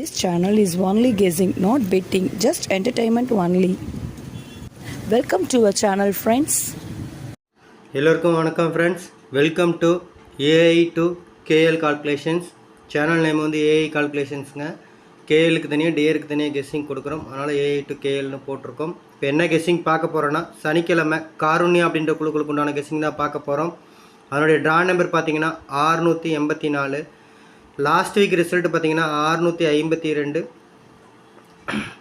This channel is only guessing, not betting, just entertainment only. Welcome to our channel friends எல்லோருக்கும் வணக்கம் friends welcome to AI to KL calculations channel name வந்து AI கால்குலேஷன்ஸுங்க கேஎலுக்கு தனியாக டிஏருக்கு தனியாக guessing கொடுக்குறோம். அதனால் ஏஐ டு கேஎல்னு போட்டிருக்கோம். இப்போ என்ன கெஸ்ஸிங் பார்க்க போகிறோன்னா சனிக்கிழமை காருண்யா அப்படின்ற குழுக்களுக்கு உண்டான கெஸ்ஸிங் தான் பார்க்க போகிறோம் அதனுடைய ட்ரா நம்பர் பார்த்தீங்கன்னா ஆறுநூற்றி எண்பத்தி நாலு. லாஸ்ட் வீக் ரிசல்ட் பார்த்தீங்கன்னா ஆறுநூற்றி ஐம்பத்தி ரெண்டு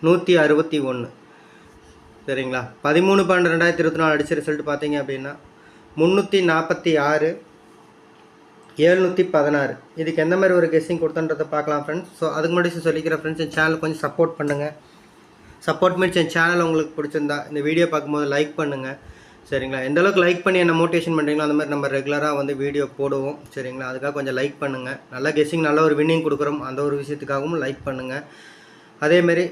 நூற்றி அறுபத்தி ஒன்று. சரிங்களா? பதிமூணு பன்னெண்டு ரெண்டாயிரத்தி இருபத்தி நாலு அடித்த ரிசல்ட் பார்த்தீங்க அப்படின்னா முந்நூற்றி நாற்பத்தி ஆறு ஏழ்நூற்றி பதினாறு. இதுக்கு எந்த மாதிரி ஒரு கெஸ்ஸிங் கொடுத்தன்றதை பார்க்கலாம் ஃப்ரெண்ட்ஸ் ஸோ அதுக்கு முன்னாடி சொல்லிக்கிற ஃப்ரெண்ட்ஸ் என் சேனல் கொஞ்சம் சப்போர்ட் பண்ணுங்கள் சப்போர்ட் மீன்ஸ் என் சேனல் உங்களுக்கு பிடிச்சிருந்தா இந்த வீடியோ பார்க்கும்போது லைக் பண்ணுங்கள் சரிங்களா? எந்த அளவுக்கு லைக் பண்ணி என்ன மோட்டிவேஷன் பண்ணுறீங்களோ அந்த மாதிரி நம்ம ரெகுலராக வந்து வீடியோ போடுவோம். சரிங்களா? அதுக்காக கொஞ்சம் லைக் பண்ணுங்கள் நல்ல கெஸ்ஸிங் நல்ல ஒரு வின்னிங் கொடுக்குறோம். அந்த ஒரு விஷயத்துக்காகவும் லைக் பண்ணுங்கள் அதேமாரி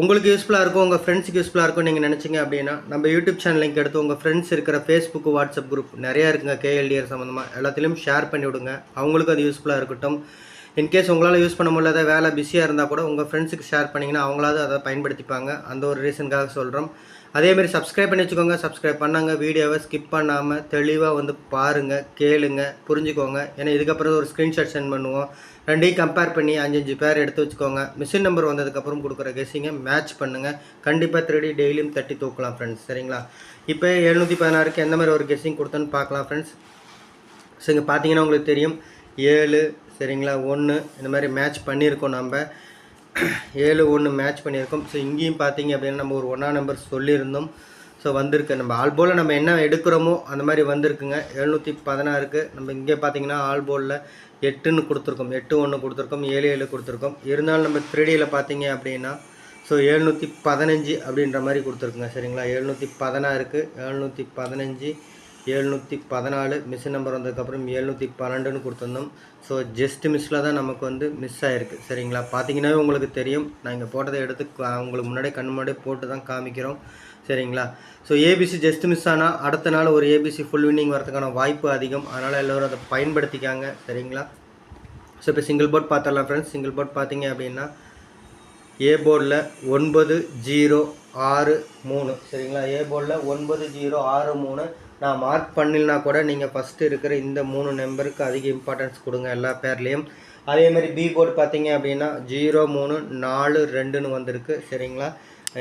உங்களுக்கு யூஸ்ஃபுல்லாக இருக்கும் உங்கள் ஃப்ரெண்ட்ஸுக்கு யூஸ்ஃபுல்லாக இருக்கும் நீங்கள் நினச்சிங்க அப்படின்னா நம்ம யூடியூப் சேனல் லிங்க் எடுத்து உங்கள் ஃப்ரெண்ட்ஸ் இருக்கிற ஃபேஸ்புக் வாட்ஸ்அப் குரூப் நிறையா இருக்குங்க. கேஎல்டிஆர் சம்மந்தமாக எல்லாத்துலேயும் ஷேர் பண்ணி விடுங்க. அவங்களுக்கும் அது யூஸ்ஃபுல்லாக இருக்கட்டும். இன்கேஸ் உங்களால் யூஸ் பண்ண முடியாத வேலை பிஸியாக இருந்தால் கூட உங்கள் ஃப்ரெண்ட்ஸுக்கு ஷேர் பண்ணிங்கன்னா அவங்களாவது அதை பயன்படுத்திப்பாங்க. அந்த ஒரு ரீசனுக்காக சொல்கிறோம் அதேமாரி சப்ஸ்கிரைப் பண்ணி வச்சுக்கோங்க. சப்ஸ்கிரைப் பண்ணாங்க வீடியோவை ஸ்கிப் பண்ணாமல் தெளிவாக வந்து பாருங்கள் கேளுங்க புரிஞ்சுக்கோங்க. ஏன்னா இதுக்கப்புறம் ஒரு ஸ்க்ரீன்ஷாட் சென்ட் பண்ணுவோம். ரெண்டையும் கம்பேர் பண்ணி அஞ்சஞ்சு பேர் எடுத்து வச்சுக்கோங்க. மிஷின் நம்பர் வந்ததுக்கப்புறம் கொடுக்குற கெஸ்ஸிங்கை மேட்ச் பண்ணுங்கள் கண்டிப்பாக திருடி டெய்லியும் தட்டி தூக்கலாம் ஃப்ரெண்ட்ஸ் சரிங்களா? இப்போ எழுநூற்றி பதினாறுக்கு எந்த மாதிரி ஒரு கெஸ்ஸிங் கொடுத்தோன்னு பார்க்கலாம் ஃப்ரெண்ட்ஸ் ஸோ இங்கே பார்த்தீங்கன்னா உங்களுக்கு தெரியும். ஏழு சரிங்களா? ஒன்று இந்த மாதிரி மேட்ச் பண்ணியிருக்கோம் நம்ம. ஏழு ஒன்று மேட்ச் பண்ணியிருக்கோம். ஸோ இங்கேயும் பார்த்தீங்க அப்படின்னா நம்ம ஒரு ஒன்றா நம்பர் சொல்லியிருந்தோம். ஸோ வந்திருக்கு. நம்ம ஆல்போலில் நம்ம என்ன எடுக்கிறோமோ அந்த மாதிரி வந்திருக்குங்க. எழுநூற்றி பதினாறுக்கு நம்ம இங்கே பார்த்தீங்கன்னா ஆல்போலில் எட்டுன்னு கொடுத்துருக்கோம். எட்டு ஒன்று கொடுத்துருக்கோம். ஏழு ஏழு கொடுத்துருக்கோம். இருந்தாலும் நம்ம த்ரீடியில் பார்த்தீங்க அப்படின்னா ஸோ எழுநூற்றி பதினஞ்சு அப்படின்ற மாதிரி கொடுத்துருக்குங்க. சரிங்களா? எழுநூற்றி பதினாறுக்கு எழுநூற்றி பதினஞ்சு எழுநூற்றி பதினாலு மிஸ் நம்பர் வந்ததுக்கப்புறம் எழுநூற்றி பன்னெண்டுன்னு கொடுத்துருந்தோம். ஸோ ஜஸ்ட் மிஸ்ஸில் தான் நமக்கு வந்து மிஸ் ஆகிருக்கு சரிங்களா? பார்த்தீங்கன்னாவே உங்களுக்கு தெரியும். நான் இங்கே போட்டதை எடுத்து கா- உங்களுக்கு முன்னாடியே கண் முன்னாடியே போட்டு தான் காமிக்கிறோம். சரிங்களா? ஸோ ஏபிசி ஜஸ்ட் மிஸ் ஆனால் அடுத்த நாள் ஒரு ஏபிசி ஃபுல் வின்னிங் வரதுக்கான வாய்ப்பு அதிகம். அதனால் எல்லோரும் அதை பயன்படுத்திக்காங்க. சரிங்களா? ஸோ இப்போ சிங்கிள் போர்ட் பார்த்துடலாம் ஃப்ரெண்ட்ஸ் சிங்கிள் போர்ட் பார்த்தீங்க அப்படின்னா ஏ போர்டில் ஒன்பது ஜீரோ ஆறு மூணு. சரிங்களா? ஏ போர்டில் ஒன்பது ஜீரோ ஆறு மூணு நான் மார்க் பண்ணலனா கூட நீங்கள் ஃபஸ்ட்டு இருக்கிற இந்த மூணு நம்பருக்கு அதிக இம்பார்ட்டன்ஸ் கொடுங்க எல்லா பேர்லேயும். அதே மாதிரி பி போர்டு பார்த்தீங்க அப்படின்னா ஜீரோ மூணு நாலு ரெண்டுன்னு வந்திருக்கு. சரிங்களா?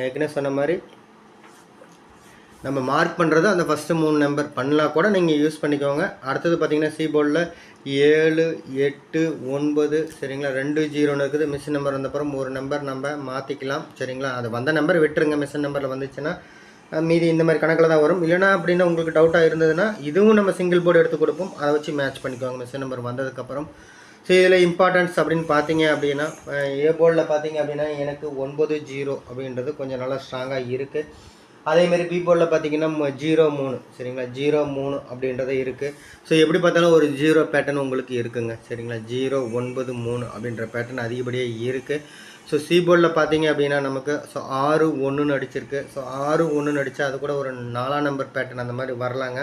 ஏற்கனவே சொன்ன மாதிரி நம்ம மார்க் பண்ணுறது அந்த ஃபஸ்ட்டு மூணு நம்பர் பண்ணலாம் கூட நீங்கள் யூஸ் பண்ணிக்கோங்க. அடுத்தது பார்த்தீங்கன்னா சி போர்டில் ஏழு எட்டு ஒன்பது சரிங்களா? ரெண்டு ஜீரோன்னு இருக்குது. மிஷின் நம்பர் வந்தப்புறம் ஒரு நம்பர் நம்ம மாற்றிக்கலாம் சரிங்களா? அது வந்த நம்பர் விட்டுருங்க. மிஷின் நம்பரில் வந்துச்சுன்னா மீதி இந்த மாதிரி கணக்கில் தான் வரும். இல்லைனா அப்படின்னா உங்களுக்கு டவுட்டாக இருந்ததுன்னா இதுவும் நம்ம சிங்கிள் போர்டு எடுத்து கொடுப்போம். அதை வச்சு மேட்ச் பண்ணிக்கோங்க. மிஷின் நம்பர் வந்ததுக்கப்புறம். ஸோ இதில் இம்பார்ட்டன்ஸ் அப்படின்னு பார்த்தீங்க அப்படின்னா ஏ போர்டில் பார்த்தீங்க அப்படின்னா எனக்கு ஒன்பது ஜீரோ அப்படின்றது கொஞ்சம் நல்லா ஸ்ட்ராங்காக இருக்குது அதேமாரி பி போர்டில் பார்த்தீங்கன்னா ஜீரோ மூணு. சரிங்களா? ஜீரோ மூணு அப்படின்றது இருக்குது ஸோ எப்படி பார்த்தாலும் ஒரு ஜீரோ பேட்டர்ன் உங்களுக்கு இருக்குங்க. சரிங்களா? ஜீரோ ஒன்பது மூணு அப்படின்ற பேட்டர்ன் அதிகப்படியாக இருக்குது ஸோ சி போர்டில் பார்த்தீங்க அப்படின்னா நமக்கு ஸோ ஆறு ஒன்றுன்னு அடிச்சிருக்கு ஸோ ஆறு ஒன்றுன்னு அடித்தா அது கூட ஒரு நாலாம் நம்பர் பேட்டர்ன் அந்த மாதிரி வரலாங்க.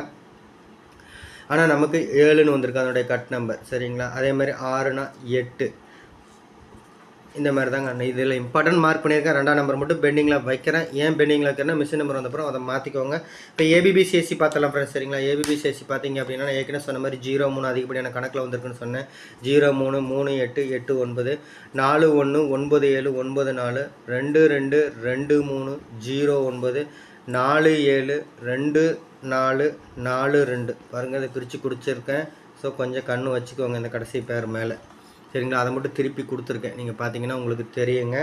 ஆனால் நமக்கு ஏழுன்னு வந்திருக்கு அதனுடைய கட் நம்பர் சரிங்களா? அதே மாதிரி ஆறுனா எட்டு. இந்த மாதிரி தாங்க நான் இதில் இம்பார்ட்டன்ட் மார்க் பண்ணியிருக்கேன். ரெண்டாம் நம்பர் மட்டும் பெண்டிங்கில் வைக்கிறேன். ஏன் பெண்டிங்கில் வைக்கிறேன்னா மிஷின் நம்பர் வந்தப்பறம் அதை மாற்றிக்கோங்க இப்போ ஏபிபிசிஎஸ்சி பார்த்தலாம் ஃப்ரெண்ட்ஸ் சரிங்களா? ஏபிபிசிஎஸ்சி பார்த்தீங்க அப்படின்னா நான் ஏற்கனவே சொன்ன மாதிரி ஜீரோ மூணு அதிகப்படியான கணக்கில் வந்திருக்குன்னு சொன்னேன். ஜீரோ மூணு மூணு எட்டு எட்டு ஒன்பது நாலு ஒன்று ஒன்பது ஏழு ஒன்பது நாலு ரெண்டு ரெண்டு ரெண்டு மூணு ஜீரோ ஒன்பது நாலு ஏழு ரெண்டு நாலு நாலு ரெண்டு. பாருங்கள் அதை பிரித்து குடிச்சிருக்கேன். ஸோ கொஞ்சம் கண்ணு வச்சுக்கோங்க இந்த கடைசி பேர் மேலே. சரிங்களா? அதை மட்டும் திருப்பி கொடுத்துருக்கேன். நீங்கள் பார்த்தீங்கன்னா உங்களுக்கு தெரியுங்க.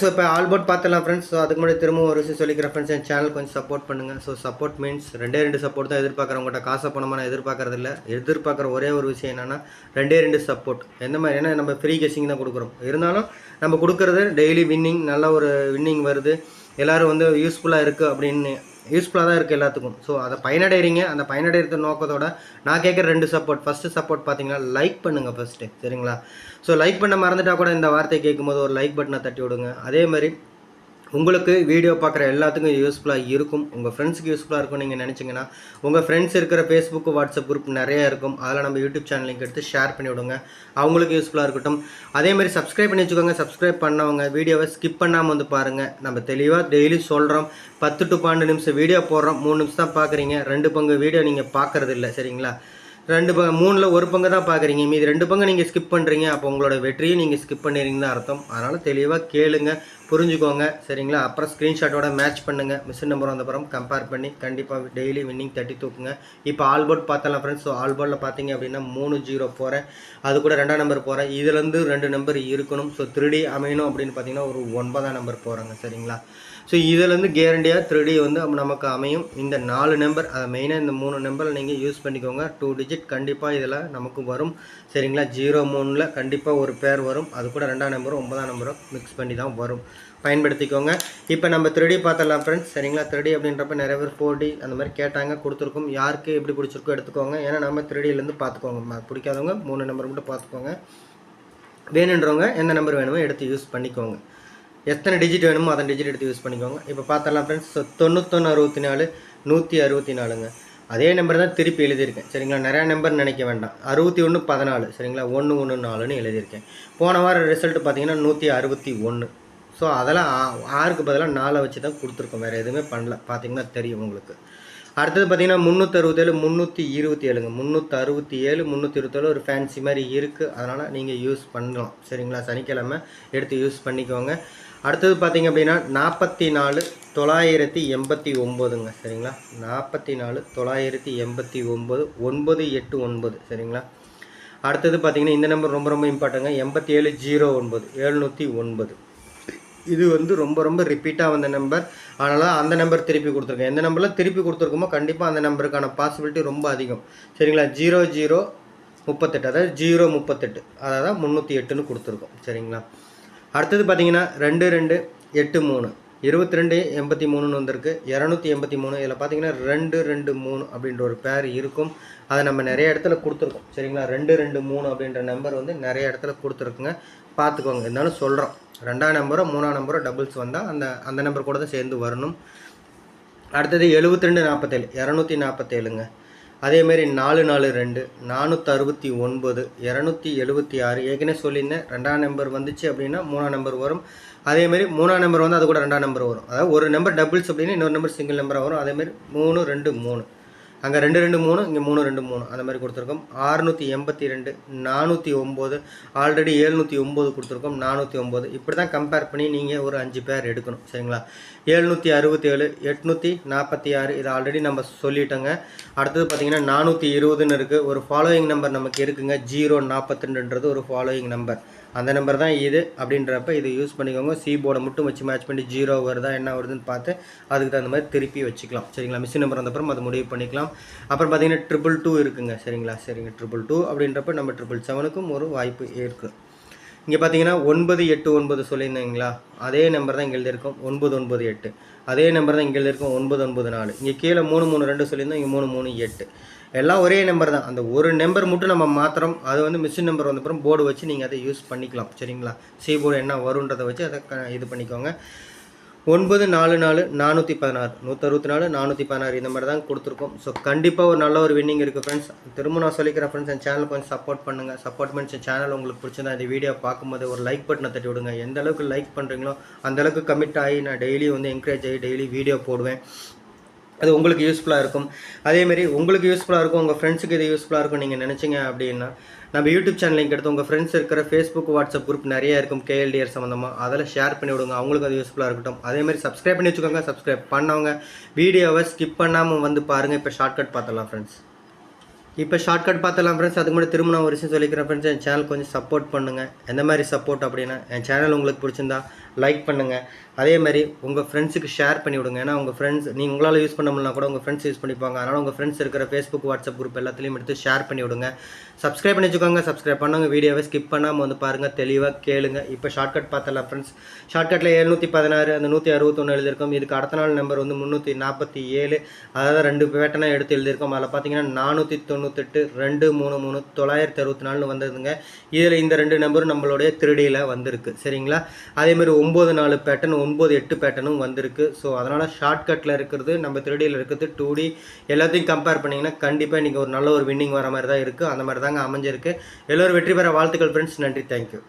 ஸோ இப்போ ஆல்போர்ட் பார்த்துலாம் ஃப்ரெண்ட்ஸ் ஸோ அதுக்கு முன்னாடி திரும்ப ஒரு விஷயம் சொல்லிக்கிறேன் ஃப்ரெண்ட்ஸ் என் சேனல் கொஞ்சம் சப்போர்ட் பண்ணுங்கள் ஸோ சப்போர்ட் மீன்ஸ் ரெண்டே ரெண்டு சப்போர்ட் தான் எதிர்பார்க்குறேன் உங்கள்கிட்ட காசை பணமாக நான் எதிர்பார்க்கறது இல்லை. எதிர்பார்க்குற ஒரே ஒரு விஷயம் என்னென்னா ரெண்டே ரெண்டு சப்போர்ட் எந்த மாதிரி? ஏன்னா நம்ம ஃப்ரீ கெஸிங் தான் கொடுக்குறோம். இருந்தாலும் நம்ம கொடுக்குறது டெய்லி வின்னிங் நல்ல ஒரு வின்னிங் வருது. எல்லோரும் வந்து யூஸ்ஃபுல்லாக இருக்குது அப்படின்னு யூஸ்ஃபுல்லாக தான் இருக்குது எல்லாத்துக்கும். ஸோ அதை பயனடைறீங்க. அந்த பயனடைகிற நோக்கத்தோட நான் கேட்குற ரெண்டு சப்போர்ட் ஃபஸ்ட்டு சப்போர்ட் பார்த்தீங்கன்னா லைக் பண்ணுங்கள் ஃபஸ்ட்டு சரிங்களா? ஸோ லைக் பண்ண மறந்துட்டால் கூட இந்த வார்த்தையை கேட்கும்போது ஒரு லைக் பட்டனை தட்டி விடுங்க. அதே மாதிரி உங்களுக்கு வீடியோ பார்க்குற எல்லாத்துக்கும் யூஸ்ஃபுல்லாக இருக்கும். உங்கள் ஃப்ரெண்ட்ஸுக்கு யூஸ்ஃபுல்லாக இருக்கும் நீங்கள் நினச்சிங்கன்னா உங்கள் ஃப்ரெண்ட்ஸ் இருக்கிற ஃபேஸ்புக் வாட்ஸ்அப் குரூப் நிறையா இருக்கும். அதில் நம்ம யூடியூப் சேனல் லிங்க் எடுத்து ஷேர் பண்ணி விடுங்க. அவங்களுக்கு யூஸ்ஃபுல்லாக இருக்கட்டும். அதே மாதிரி சப்ஸ்கிரைப் பண்ணி வச்சுக்கோங்க. சப்ஸ்கிரைப் பண்ணவங்க வீடியோவை ஸ்கிப் பண்ணாமல் வந்து பாருங்கள் நம்ம தெளிவாக டெய்லி சொல்கிறோம் பத்து டு பன்னெண்டு நிமிஷம் வீடியோ போடுறோம். மூணு நிமிஷம் தான் பார்க்குறீங்க. ரெண்டு பங்கு வீடியோ நீங்கள் பார்க்குறது இல்லை. சரிங்களா? ரெண்டு பங்கு மூணில் ஒரு பங்கு தான் பார்க்குறீங்க. மீதி ரெண்டு பங்கு நீங்கள் ஸ்கிப் பண்ணுறீங்க அப்போ உங்களோட வெற்றியும் நீங்கள் ஸ்கிப் பண்ணிடுறீங்கன்னு அர்த்தம். அதனால் தெளிவாக கேளுங்க புரிஞ்சுக்கோங்க சரிங்களா? அப்புறம் ஸ்க்ரீன்ஷாட்டோட மேட்ச் பண்ணுங்கள் மிஷின் நம்பர் வந்தப்புறம் கம்பேர் பண்ணி கண்டிப்பாக டெய்லி வின்னிங் தட்டி தூக்குங்க. இப்போ ஆல் போர்ட் பார்த்தலாம் ஃப்ரெண்ட்ஸ் ஸோ ஆல்போர்டில் பார்த்தீங்க அப்படின்னா மூணு ஜீரோ போகிறேன் அது கூட ரெண்டாம் நம்பர் போகிறேன் இதுலேருந்து ரெண்டு நம்பர் இருக்கணும். ஸோ த்ரீ அமையணும் அப்படின்னு பார்த்தீங்கன்னா ஒரு ஒன்பதாம் நம்பர் போகிறாங்க சரிங்களா? ஸோ இதுலேருந்து கேரண்டியாக த்ரீ வந்து நமக்கு அமையும். இந்த நாலு நம்பர் அதை மெயினாக இந்த மூணு நம்பரில் நீங்கள் யூஸ் பண்ணிக்கோங்க. டூ டிஜிட் கண்டிப்பாக இதில் நமக்கு வரும். சரிங்களா? ஜீரோ மூணில் கண்டிப்பாக ஒரு பேர் வரும். அது கூட ரெண்டாம் நம்பரும் ஒன்பதாம் நம்பரும் மிக்ஸ் பண்ணி தான் வரும். பயன்படுத்திக்கோங்க. இப்போ நம்ம த்ரெடி பார்த்துடலாம் ஃப்ரெண்ட்ஸ் சரிங்களா? த்ரெடி அப்படின்றப்ப நிறைய பேர் ஃபோர் டி அந்த மாதிரி கேட்டாங்க கொடுத்துருக்கோம். யாருக்கு எப்படி பிடிச்சிருக்கோ எடுத்துக்கோங்க. ஏன்னா நம்ம த்ரெடியிலேருந்து பார்த்துக்கோங்க. பிடிக்காதவங்க மூணு நம்பர் மட்டும் பார்த்துக்கோங்க. வேணுன்றவங்க எந்த நம்பர் வேணுமோ எடுத்து யூஸ் பண்ணிக்கோங்க. எத்தனை டிஜிட் வேணுமோ அதன் டிஜிட் எடுத்து யூஸ் பண்ணிக்கோங்க. இப்போ பார்த்தலாம் ஃப்ரெண்ட்ஸ் தொண்ணூத்தொன்று அறுபத்தி நாலு நூற்றி அறுபத்தி நாலுங்க அதே நம்பர் தான் திருப்பி எழுதியிருக்கேன். சரிங்களா? நிறையா நம்பர் நினைக்க வேண்டாம். அறுபத்தி ஒன்று பதினாலு. சரிங்களா? ஒன்று ஒன்று நாலுன்னு எழுதியிருக்கேன். போன வாரம் ரிசல்ட் பார்த்தீங்கன்னா நூற்றி அறுபத்தி ஒன்று ஸோ அதெல்லாம் ஆ- ஆறுக்கு பதிலாக நாலை வச்சு தான் கொடுத்துருக்கோம். வேறு எதுவுமே பண்ணல. பார்த்தீங்கன்னா தெரியும் உங்களுக்கு. அடுத்தது பார்த்தீங்கன்னா முந்நூற்றறுபத்தேழு முந்நூற்றி இருபத்தி ஏழுங்க முந்நூற்றி அறுபத்தி ஏழு முந்நூற்றி இருபத்தேழு ஒரு ஃபேன்சி மாதிரி இருக்குது அதனால் நீங்கள் யூஸ் பண்ணலாம். சரிங்களா? சனிக்கிழமை எடுத்து யூஸ் பண்ணிக்கோங்க. அடுத்தது பார்த்தீங்க அப்படின்னா நாற்பத்தி நாலு தொள்ளாயிரத்தி எண்பத்தி ஒம்போதுங்க சரிங்களா? நாற்பத்தி நாலு தொள்ளாயிரத்தி எண்பத்தி ஒம்பது ஒன்பது எட்டு ஒன்பது சரிங்களா? அடுத்தது பார்த்தீங்கன்னா இந்த நம்பர் ரொம்ப ரொம்ப இம்பார்ட்டங்க எண்பத்தி ஏழு ஜீரோ ஒன்பது எழுநூற்றி ஒன்பது. இது வந்து ரொம்ப ரொம்ப ரிப்பீட்டாக வந்த நம்பர் அதனால் அந்த நம்பர் திருப்பி கொடுத்துருக்கேன். எந்த நம்பரில் திருப்பி கொடுத்துருக்கோமோ கண்டிப்பாக அந்த நம்பருக்கான பாசிபிலிட்டி ரொம்ப அதிகம். சரிங்களா? ஜீரோ ஜீரோ முப்பத்தெட்டு அதாவது ஜீரோ முப்பத்தெட்டு அதாவது முந்நூற்றி எட்டுன்னு கொடுத்துருக்கோம் சரிங்களா? அடுத்தது பார்த்தீங்கன்னா ரெண்டு ரெண்டு எட்டு மூணு. இருபத்தி ரெண்டு எண்பத்தி மூணுன்னு வந்திருக்கு. இரநூத்தி எண்பத்தி மூணு இதில் பார்த்தீங்கன்னா ரெண்டு ரெண்டு மூணு அப்படின்ற ஒரு பேர் இருக்கும். அதை நம்ம நிறைய இடத்துல கொடுத்துருக்கோம். சரிங்களா? ரெண்டு ரெண்டு மூணு அப்படின்ற நம்பர் வந்து நிறைய இடத்துல கொடுத்துருக்குங்க. பார்த்துக்கோங்க. இருந்தாலும் சொல்கிறோம் ரெண்டாம் நம்பரோ மூணாம் நம்பரோ டபுள்ஸ் வந்தால் அந்த அந்த நம்பர் கூட தான் சேர்ந்து வரணும். அடுத்தது எழுபத்தி ரெண்டு நாற்பத்தேழு. இரநூத்தி நாற்பத்தேழுங்க. அதேமாரி நாலு நாலு ரெண்டு நானூற்றி அறுபத்தி ஒன்பது இரநூத்தி எழுபத்தி ஆறு. ஏற்கனவே சொல்லியிருந்தேன். ரெண்டாம் நம்பர் வந்துச்சு அப்படின்னா மூணாம் நம்பர் வரும். அதேமாரி மூணாம் நம்பர் வந்து அது கூட ரெண்டாம் நம்பர் வரும். அதாவது ஒரு நம்பர் டபுள்ஸ் அப்படின்னா இன்னொரு நம்பர் சிங்கிள் நம்பராக வரும். அதேமாரி மூணு ரெண்டு மூணு. அங்கே ரெண்டு ரெண்டு மூணு இங்கே மூணு ரெண்டு மூணு. அந்த மாதிரி கொடுத்துருக்கோம். ஆறுநூற்றி எண்பத்தி ரெண்டு நானூற்றி ஒம்பது ஆல்ரெடி எழுநூற்றி ஒம்பது கொடுத்துருக்கோம் நானூற்றி ஒம்பது இப்படி தான் கம்பேர் பண்ணி நீங்கள் ஒரு அஞ்சு பேர் எடுக்கணும் சரிங்களா? எழுநூற்றி அறுபத்தேழு எட்நூற்றி நாற்பத்தி ஆறு இது ஆல்ரெடி நம்ம சொல்லிட்டோங்க. அடுத்தது பார்த்தீங்கன்னா நானூற்றி இருபதுன்னு இருக்குது ஒரு ஃபாலோயிங் நம்பர் நமக்கு இருக்குங்க. ஜீரோ நாற்பத்தி ரெண்டுன்றது ஒரு ஃபாலோயிங் நம்பர் அந்த நம்பர் தான் இது அப்படின்றப்ப இது யூஸ் பண்ணிக்கோங்க. சி போர்டை மட்டும் வச்சு மேட்ச் பண்ணி ஜீரோ வருதா என்ன வருதுன்னு பார்த்து அதுக்கு தகுந்த மாதிரி திருப்பி வச்சுக்கலாம். சரிங்களா? மிஷின் நம்பர் வந்தப்புறம் அது முடிவு பண்ணிக்கலாம். அப்புறம் பார்த்தீங்கன்னா ட்ரிபிள் டூ இருக்குங்க. சரிங்களா? சரிங்க. ட்ரிபிள் டூ அப்படின்றப்ப நம்ம ட்ரிபிள் செவனுக்கும் ஒரு வாய்ப்பு இருக்குது இங்கே பார்த்தீங்கன்னா ஒன்பது எட்டு ஒன்பது சொல்லியிருந்தீங்களா? அதே நம்பர் தான் இங்கே எழுதியிருக்கோம். ஒன்பது ஒன்பது எட்டு. அதே நம்பர் தான் இங்கே இருக்கும் ஒன்பது ஒன்பது நாலு. இங்கே கீழே மூணு மூணு ரெண்டு சொல்லியிருந்தோம் இங்கே மூணு மூணு எட்டு. எல்லாம் ஒரே நம்பர் தான். அந்த ஒரு நம்பர் மட்டும் நம்ம மாத்திரம் அது வந்து மிஷின் நம்பர் வந்தப்புறம் போர்டு வச்சு நீங்கள் அதை யூஸ் பண்ணிக்கலாம். சரிங்களா? சி போர்டு என்ன வருன்றதை வச்சு அதை க- இது பண்ணிக்கோங்க. ஒன்பது நாலு நாலு நானூற்றி பதினாறு. நூற்றறுபத்தி நாலு நானூற்றி பதினாறு. இந்த மாதிரி தான் கொடுத்துருக்கோம். ஸோ கண்டிப்பாக ஒரு நல்ல ஒரு வின்னிங் இருக்குது ஃப்ரெண்ட்ஸ் திரும்ப நான் சொல்லிக்கிறேன் ஃப்ரெண்ட்ஸ் என் சேனல் கொஞ்சம் சப்போர்ட் பண்ணுங்கள் சப்போர்ட் பண்ணி சேனல் உங்களுக்கு பிடிச்சிருந்தா இந்த வீடியோ பார்க்கும்போது ஒரு லைக் பட்டனை தட்டி விடுங்க. எந்த அளவுக்கு லைக் பண்ணுறீங்களோ அந்த அளவுக்கு கமிட் ஆகி நான் டெய்லி வந்து என்கரேஜ் ஆகி டெய்லி வீடியோ போடுவேன். அது உங்களுக்கு யூஸ்ஃபுல்லாக இருக்கும். அதேமாரி உங்களுக்கு யூஸ்ஃபுல்லாக இருக்கும் உங்கள் ஃப்ரெண்ட்ஸுக்கு இது யூஸ்ஃபுல்லாக இருக்கும் நீங்கள் நினச்சிங்க அப்படின்னா நம்ம யூடியூப் சேனல் லிங்க் எடுத்து உங்கள் ஃப்ரெண்ட்ஸ் இருக்கிற ஃபேஸ்புக் வாட்ஸ்அப் குரூப் நிறைய இருக்கும் கேஎல்டிஆர் சம்மந்தமாக அதில் ஷேர் பண்ணி விடுங்க. அவங்களுக்கு அது யூஸ்ஃபுல்லாக இருக்கட்டும். அதேமாதிரி சப்ஸ்கிரைப் பண்ணி வச்சுக்கோங்க. சப்ஸ்கிரைப் பண்ணவங்க வீடியோவை ஸ்கிப் பண்ணாமல் வந்து பாருங்கள் இப்போ ஷார்ட்கட் பார்த்துடலாம் ஃப்ரெண்ட்ஸ் இப்போ ஷார்ட்கட் பார்த்தலாம் ஃப்ரெண்ட்ஸ் அதுக்கு முன்னாடி திரும்ப நான் ஒரு விஷயம் சொல்லிக்கிறேன் ஃப்ரெண்ட்ஸ் என் சேனல் கொஞ்சம் சப்போர்ட் பண்ணுங்கள் எந்த மாதிரி சப்போர்ட் அப்படின்னா என் சேனல் உங்களுக்கு பிடிச்சிருந்தா லைக் பண்ணுங்கள் அதே மாதிரி உங்கள் ஃப்ரெண்ட்ஸுக்கு ஷேர் பண்ணி விடுங்க. ஏன்னா உங்கள் ஃப்ரெண்ட்ஸ் நீங்கள் உங்களால் யூஸ் பண்ண கூட உங்கள் ஃப்ரெண்ட்ஸ் யூஸ் பண்ணிப்பாங்க. அதனால் உங்கள் ஃப்ரெண்ட்ஸ் இருக்கிற ஃபேஸ்புக் வாட்ஸ்அப் குரூப் எல்லாத்துலேயும் எடுத்து ஷேர் பண்ணி விடுங்க. சப்ஸ்கிரைப் பண்ணி வச்சுக்கோங்க. சப்ஸ்கிரைப் பண்ணுங்க வீடியோவை ஸ்கிப் பண்ணாமல் வந்து பாருங்கள் தெளிவாக கேளுங்க. இப்போ ஷார்ட்கட் பார்த்தலாம் ஃப்ரெண்ட்ஸ் ஷார்ட்கட்டில் எழுநூற்றி பதினாறு அந்த நூற்றி அறுபத்தொன்று எழுதியிருக்கோம். இதுக்கு அடுத்த நாள் நம்பர் வந்து முந்நூற்றி நாற்பத்தி ஏழு. அதாவது ரெண்டு பேட்டனாக எடுத்து எழுதியிருக்கோம். அதில் பார்த்தீங்கன்னா நானூற்றி தொண்ணூத்தெட்டு ரெண்டு மூணு மூணு தொள்ளாயிரத்தி அறுபத்தி நாலுன்னு வந்ததுங்க. இதில் இந்த ரெண்டு நம்பரும் நம்மளுடைய திருடியில் வந்திருக்கு. சரிங்களா? அதேமாதிரி ஒம்பது நாலு பேட்டர்ன் ஒம்பது எட்டு பேட்டர்னும் வந்திருக்கு. ஸோ அதனால் ஷார்ட்கட்டில் இருக்கிறது நம்ம திருடியில் இருக்கிறது டூ டி எல்லாத்தையும் கம்பேர் பண்ணிங்கன்னா கண்டிப்பாக இன்றைக்கி ஒரு நல்ல ஒரு வின்னிங் வர மாதிரி தான் இருக்குது அந்த மாதிரி தாங்க அமைஞ்சிருக்கு. எல்லோரும் வெற்றி பெற வாழ்த்துக்கள் ஃப்ரெண்ட்ஸ் நன்றி. தேங்க்யூ